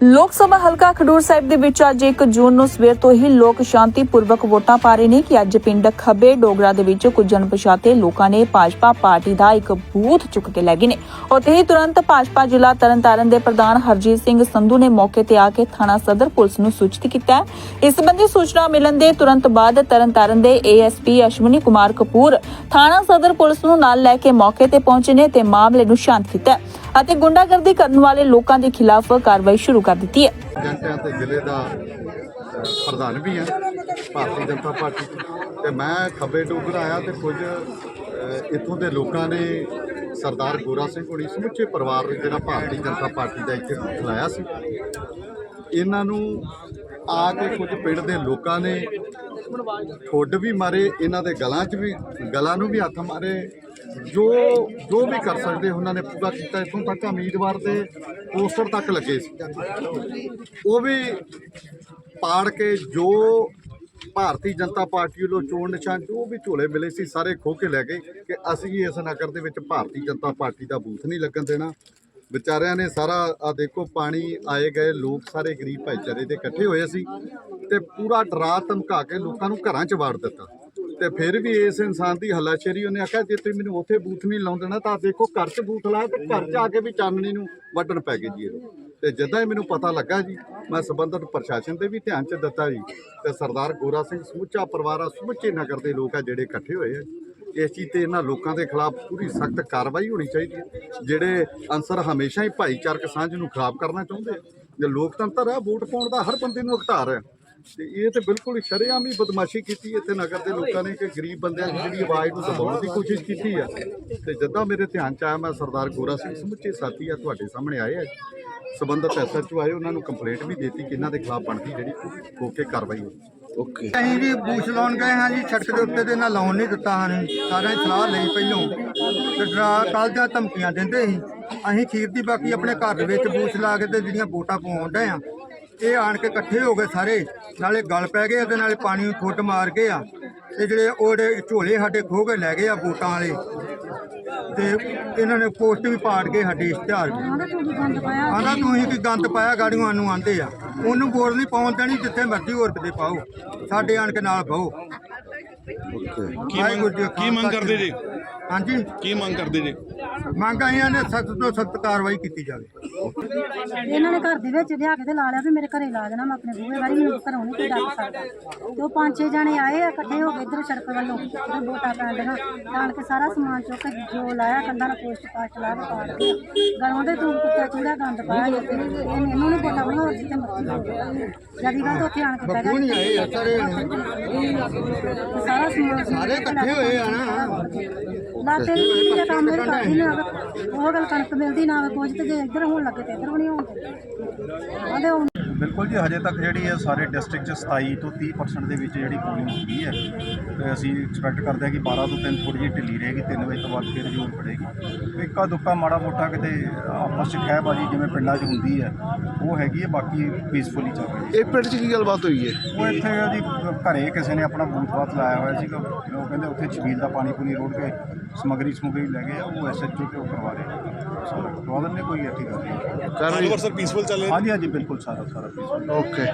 ਲੋਕ ਸਭਾ ਹਲਕਾ ਖਡੂਰ ਸਾਹਿਬ ਦੇ ਵਿੱਚ ਅੱਜ 1 ਜੂਨ ਨੂੰ ਸਵੇਰ ਤੋਂ ਹੀ ਲੋਕ ਸ਼ਾਂਤੀ ਸ਼ਾਂਤੀਪੂਰਵਕ ਵੋਟਾਂ ਪਾ ਰਹੇ ਨੇ ਕਿ ਅੱਜ ਪਿੰਡ ਖੱਬੇ ਡੋਗਰਾ ਦੇ ਵਿੱਚ ਕੁਝ ਅਣਪਛਾਤੇ ਲੋਕਾਂ ਨੇ ਭਾਜਪਾ ਪਾਰਟੀ ਦਾ ਇੱਕ ਬੂਥ ਚੁੱਕ ਕੇ ਲੈ ਗਏ ਨੇ। ਉੱਥੇ ਹੀ ਤੁਰੰਤ ਭਾਜਪਾ ਜ਼ਿਲ੍ਹਾ ਤਰਨਤਾਰਨ ਦੇ ਪ੍ਰਧਾਨ ਹਰਜੀਤ ਸਿੰਘ ਸੰਧੂ ਨੇ ਮੌਕੇ ਤੇ ਆ ਕੇ ਥਾਣਾ ਸਦਰ ਪੁਲਿਸ ਨੂੰ ਸੂਚਿਤ ਕੀਤਾ ਇਸ ਸੰਬੰਧੀ ਸੂਚਨਾ ਮਿਲਣ ਦੇ ਤੁਰੰਤ ਬਾਅਦ ਤਰਨਤਾਰਨ ਦੇ ਏਐਸਪੀ ਅਸ਼ਵਨੀ ਕੁਮਾਰ ਕਪੂਰ ਥਾਣਾ ਸਦਰ ਪੁਲਿਸ ਨੂੰ ਨਾਲ ਲੈ ਕੇ ਮੌਕੇ ਤੇ ਪਹੁੰਚੇ ਨੇ ਤੇ ਮਾਮਲੇ ਨੂੰ ਸ਼ਾਂਤ ਕੀਤਾ ਅਤੇ ਗੁੰਡਾਗਰਦੀ ਕਰਨ ਵਾਲੇ ਲੋਕਾਂ ਦੇ ਖਿਲਾਫ ਕਾਰਵਾਈ ਸ਼ੁਰੂ ਕਰ ਦਿੱਤੀ ਹੈ ਏਜੰਟਾਂ ਤੇ ਜ਼ਿਲ੍ਹੇ ਦਾ ਪ੍ਰਧਾਨ ਵੀ ਹਾਂ ਭਾਰਤੀ ਜਨਤਾ ਪਾਰਟੀ ਤੋਂ। ਤੇ ਮੈਂ ਖੱਬੇ ਡੋਗਰ ਆਇਆ ਤੇ ਕੁਝ ਅਹ, ਇੱਥੋਂ ਦੇ ਲੋਕਾਂ ਨੇ ਸਰਦਾਰ ਗੋਰਾ ਸਿੰਘ ਹੋਣੀ ਸਮੁੱਚੇ ਪਰਿਵਾਰ ਨੇ ਜਿਹੜਾ ਭਾਰਤੀ ਜਨਤਾ ਪਾਰਟੀ ਦਾ ਇੱਥੇ ਖਲਾਇਆ ਸੀ ਇਹਨਾਂ ਨੂੰ ਆ ਕੇ ਕੁਝ ਪਿੰਡ ਦੇ ਲੋਕਾਂ ਨੇ ਠੁੱਡ ਵੀ ਮਾਰੇ, ਇਹਨਾਂ ਦੇ ਗਲਾਂ 'ਚ ਵੀ, ਗਲਾਂ ਨੂੰ ਵੀ ਹੱਥ ਮਾਰੇ। ਜੋ ਜੋ ਵੀ ਕਰ ਸਕਦੇ, ਉਹਨਾਂ ਨੇ ਪੂਰਾ ਕੀਤਾ। ਇੱਥੋਂ ਤੱਕ ਉਮੀਦਵਾਰ ਦੇ ਪੋਸਟਰ ਤੱਕ ਲੱਗੇ ਸੀ। ਉਹ ਵੀ ਪਾੜ ਕੇ ਜੋ ਭਾਰਤੀ ਜਨਤਾ ਪਾਰਟੀ ਵੱਲੋਂ ਚੋਣ ਨਿਸ਼ਾਨ, ਜੋ ਵੀ ਝੋਲੇ ਮਿਲੇ ਸੀ, ਸਾਰੇ ਖੋ ਕੇ ਲੈ ਗਏ ਕਿ ਅਸੀਂ ਇਸ ਨਗਰ ਦੇ ਵਿੱਚ ਭਾਰਤੀ ਜਨਤਾ ਪਾਰਟੀ ਦਾ ਬੂਥ ਨਹੀਂ ਲੱਗਣ ਦੇਣਾ। ਵਿਚਾਰਿਆਂ ਨੇ ਸਾਰਾ ਆ ਦੇਖੋ, ਪਾਣੀ ਆਏ ਗਏ, ਲੋਕ ਸਾਰੇ ਗਰੀਬ ਭਾਈਚਾਰੇ ਦੇ ਇਕੱਠੇ ਹੋਏ ਸੀ। ਤੇ ਪੂਰਾ ਡਰਾ ਧਮਕਾ ਕੇ ਲੋਕਾਂ ਨੂੰ ਘਰਾਂ 'ਚ ਵਾੜ ਦਿੱਤਾ। ਤੇ ਫਿਰ ਵੀ ਇਸ ਇਨਸਾਨ ਦੀ ਹੱਲਾਸ਼ੇਰੀ ਉਹਨੇ ਆਖਿਆ, ਜੇ ਤੁਸੀਂ ਮੈਨੂੰ ਉੱਥੇ ਬੂਥ ਨਹੀਂ ਲਾਉਣ ਦੇਣਾ ਤਾਂ ਦੇਖੋ ਘਰ 'ਚ ਬੂਥ ਲਾਇਆ ਤੇ ਘਰ 'ਚ ਆ ਕੇ ਵੀ ਚਾਨਣੀ ਨੂੰ ਵੱਢਣ ਪੈ ਗਏ ਜੀ ਇਹ ਤੇ ਜਦੋਂ ਹੀ ਮੈਨੂੰ ਪਤਾ ਲੱਗਾ ਜੀ, ਮੈਂ ਸੰਬੰਧਿਤ ਪ੍ਰਸ਼ਾਸਨ ਦੇ ਵੀ ਧਿਆਨ 'ਚ ਦਿੱਤਾ ਜੀ। ਤੇ ਸਰਦਾਰ ਗੋਰਾ ਸਿੰਘ ਸਮੁੱਚਾ ਪਰਿਵਾਰ ਆ, ਸਮੁੱਚੇ ਨਗਰ ਦੇ ਲੋਕ ਆ ਜਿਹੜੇ ਇਕੱਠੇ ਹੋਏ ਆ। ਇਸ ਚੀਜ਼ ਤੇ ਇਹਨਾਂ ਲੋਕਾਂ ਦੇ ਖਿਲਾਫ ਪੂਰੀ ਸਖਤ ਕਾਰਵਾਈ ਹੋਣੀ ਚਾਹੀਦੀ ਹੈ। ਜਿਹੜੇ ਅਨਸਰ ਹਮੇਸ਼ਾ ਹੀ ਭਾਈਚਾਰਕ ਸਾਂਝ ਨੂੰ ਖਰਾਬ ਕਰਨਾ ਚਾਹੁੰਦੇ ਆ। ਜੇ ਲੋਕਤੰਤਰ ਆ, ਵੋਟ ਪਾਉਣ ਦਾ ਹਰ ਬੰਦੇ ਨੂੰ ਅਧਿਕਾਰ ਹੈ ਤੇ ਇਹ ਤੇ ਬਿਲਕੁਲ ਹੀ ਸ਼ਰੇਆਮ ਹੀ ਬਦਮਾਸ਼ੀ ਕੀਤੀ ਇੱਥੇ ਨਗਰ ਦੇ ਲੋਕਾਂ ਨੇ ਕਿ ਗਰੀਬ ਬੰਦਿਆਂ ਦੀ ਜਿਹੜੀ ਆਵਾਜ਼ ਨੂੰ ਦਬਾਉਣ ਦੀ ਕੋਸ਼ਿਸ਼ ਕੀਤੀ ਆ। ਤੇ ਜਦੋਂ ਮੇਰੇ ਧਿਆਨ ਚ ਆਇਆ ਮੈਂ ਸਰਦਾਰ ਗੋਰਾ ਸਿੰਘ ਸਮੁੱਚੇ ਸਾਥੀ ਆ ਤੁਹਾਡੇ ਸਾਹਮਣੇ ਆਏ ਆ। ਸਬੰਧਤ ਐਸਐਚਓ ਆਏ ਉਹਨਾਂ ਨੂੰ ਕੰਪਲੇਂਟ ਵੀ ਦਿੱਤੀ ਕਿ ਇਹਨਾਂ ਦੇ ਖਿਲਾਫ ਬਣਦੀ ਜਿਹੜੀ ਹੋ ਕੇ ਕਾਰਵਾਈ ਹੋਵੇ ਓਕੇ। ਅਸੀਂ ਜੀ ਬੂਸ਼ ਲਾਉਣ ਗਏ ਹਾਂ ਜੀ ਸੜਕ ਦੇ ਉੱਤੇ ਦੇ ਨਾਲ ਲਾਉਣ ਨਹੀਂ ਦਿੱਤਾ ਹਨ ਸਾਰਿਆਂ ਦੀ ਸਲਾਹ ਲਈ ਪਹਿਲੋਂ। ਤੇ ਡਰਾ ਕੱਲ ਦੀਆਂ ਧਮਕੀਆਂ ਦਿੰਦੇ ਸੀ। ਅਸੀਂ ਖੀਰ ਦੀ ਬਾਕੀ ਆਪਣੇ ਘਰ ਦੇ ਵਿੱਚ ਬੂਸ਼ ਲਾ ਕੇ ਤੇ ਜਿਹੜੀਆਂ ਵੋਟਾਂ ਡਏ ਆ ਇਹ ਆਣ ਕੇ ਇਕੱਠੇ ਹੋ ਗਏ ਸਾਰੇ ਨਾਲੇ ਗਲ ਪੈ ਗਏ ਤੇ ਨਾਲੇ ਪਾਣੀ ਨੂੰ ਫੁੱਟ ਮਾਰ ਗਏ ਆ। ਤੇ ਜਿਹੜੇ ਉਹਦੇ ਝੋਲੇ ਸਾਡੇ ਖੋਹ ਕੇ ਲੈ ਗਏ ਆ ਵੋਟਾਂ ਵਾਲੇ ਤੇ ਇਹਨਾਂ ਨੇ ਪੋਸਟ ਵੀ ਪਾੜ ਕੇ ਸਾਡੇ ਇਸ਼ਤਿਹਾਰ ਆਂਦਾ ਤੁਸੀਂ ਕੀ ਗੰਦ ਪਾਇਆ। ਗਾੜੀਆਂ ਨੂੰ ਆਂਦੇ ਆ। ਉਹਨੂੰ ਵੋਟ ਨਹੀਂ ਪਾਉਣ ਦੇਣੀ ਜਿੱਥੇ ਮਰਜ਼ੀ ਹੋਰ ਕਿਤੇ ਪਾਓ। ਸਾਡੇ ਆਣ ਕੇ ਨਾਲ ਪਾਓ ਕੀ ਵਾਹਿਗੁਰੂ ਜੀ ਮੰਗ ਕਾ ਕੀ ਕਰਦੇ ਜੀ? ਹਾਂਜੀ। ਕੀ ਮੰਗ ਕਰਦੇ ਜੀ? ਮੰਗ ਆਈਆਂ ਨੇ ਸਖਤ ਤੋਂ ਸਖਤ ਕਾਰਵਾਈ ਕੀਤੀ ਜਾਵੇ। ਇਹਨਾਂ ਨੇ ਘਰ ਦੇ ਵਿੱਚ ਲਿਆ ਕੇ ਤੇ ਲਾ ਲਿਆ ਵੀ ਮੇਰੇ ਘਰੇ ਲਾ ਦੇਣਾ ਮੈਂ ਆਪਣੇ ਬੂਹੇ ਵਾਰੀ ਮੈਨੂੰ ਘਰੋਂ ਨਹੀਂ ਕੋਈ ਡੱਕ ਸਕਦਾ। ਤੇ ਉਹ ਪੰਜ ਛੇ ਜਣੇ ਆਏ ਆ ਇਕੱਠੇ ਹੋ ਕੇ ਇੱਧਰ ਸੜਕ ਵੱਲੋਂ ਤੇ ਵੋਟਾਂ ਪੈਣ ਦੀਆਂ ਜਾਣ ਕੇ ਸਾਰਾ ਸਮਾਨ ਚੁੱਕ ਕੇ ਜੋ ਲਾਇਆ ਕੰਧਾਂ ਨਾਲ ਪੋਸਟ ਪਾਸਟ ਲਾ ਕੇ ਪਾੜ ਕੇ ਗਲੋਂ ਦੇ ਤੂੰ ਕੁੱਤਾ ਚੂੜਾ ਗੰਦ ਪਾਇਆ ਜੀ। ਇਹ ਇਹਨੂੰ ਨਹੀਂ ਪਤਾ ਬਣਾਉ ਜਿੱਥੇ ਮਰਜ਼ੀ ਜਦੀ ਗੱਲ ਤੋਂ ਉੱਥੇ ਆਣ ਕੇ ਬਹਿ ਨਹੀਂ ਆਏ ਸਾਰੇ ਤੇ ਸਾਰਾ ਸਮਾਨ ਸਾਰੇ ਇਕੱਠੇ ਹੋਏ ਆ ਨਾ। ਇਹ ਕੰਮ ਇਹ ਕਰਦੀ ਆਵੇ ਉਹ ਗੱਲ ਕਣਕ ਮਿਲਦੀ ਨਾ ਕੁਝ ਤੇ ਜੇ ਇੱਧਰ ਹੋਣ ਲੱਗੇ ਤੇ ਇੱਧਰ ਵੀ ਨਹੀਂ ਹੋਣ ਆਦੇ ਹੁਣ ਬਿਲਕੁਲ ਜੀ ਹਜੇ ਤੱਕ ਜਿਹੜੀ ਹੈ ਸਾਰੇ ਡਿਸਟ੍ਰਿਕਟ 'ਚ 27 ਤੋਂ 30% ਦੇ ਵਿੱਚ ਜਿਹੜੀ ਪੋਲਿੰਗ ਹੋ ਗਈ ਹੈ ਤੇ ਅਸੀਂ ਐਕਸਪੈਕਟ ਕਰਦੇ ਹਾਂ ਕਿ 12 ਤੋਂ 3 ਥੋੜੀ ਜਿਹੀ ਢਿੱਲੀ ਰਹੇਗੀ 3 ਵਜੇ ਤੋਂ ਬਾਅਦ ਫਿਰ ਜ਼ੋਰ ਪੜੇਗੀ ਇੱਕਾ ਦੁੱਕਾ ਮਾੜਾ ਮੋਟਾ ਕਿਤੇ ਆਪਸ 'ਚ ਖਹਿਬਾਜੀ ਜਿਵੇਂ ਪਿੰਡਾਂ 'ਚ ਹੁੰਦੀ ਹੈ ਉਹ ਹੈਗੀ ਹੈ ਬਾਕੀ ਪੀਸਫੁਲੀ ਚੱਲ ਰਹੀ ਹੈ। ਇਹ ਪਿੰਡ 'ਚ ਕੀ ਗੱਲਬਾਤ ਹੋਈ ਹੈ? ਉਹ ਇੱਥੇ ਜੀ ਘਰੇ ਕਿਸੇ ਨੇ ਆਪਣਾ ਬੂਥ ਬਾਤ ਲਾਇਆ ਹੋਇਆ ਸੀਗਾ ਉਹ ਕਹਿੰਦੇ ਉੱਥੇ ਛਬੀਲ ਦਾ ਪਾਣੀ ਪੂਣੀ ਰੋੜ ਕੇ ਸਮਗਰੀ ਸਮਗਰੀ ਲੈ ਗਏ ਆ, ਉਹ ਐਸਐਚਓ ਤੇ ਉਹ ਕਰਵਾ ਰਹੇ ਸੋ ਕਰਵਾ ਦਿੰਦੇ ਕੋਈ ਐਸੀ ਗੱਲ ਨਹੀਂ। ਕਾਰਵਾਈ ਸਰ ਪੀਸਫੁਲ ਚੱਲ ਰਿਹਾ। ਹਾਂਜੀ ਹਾਂਜੀ ਬਿਲਕੁਲ ਸਾਰਾ ਸਾਰਾ peaceful। ਓਕੇ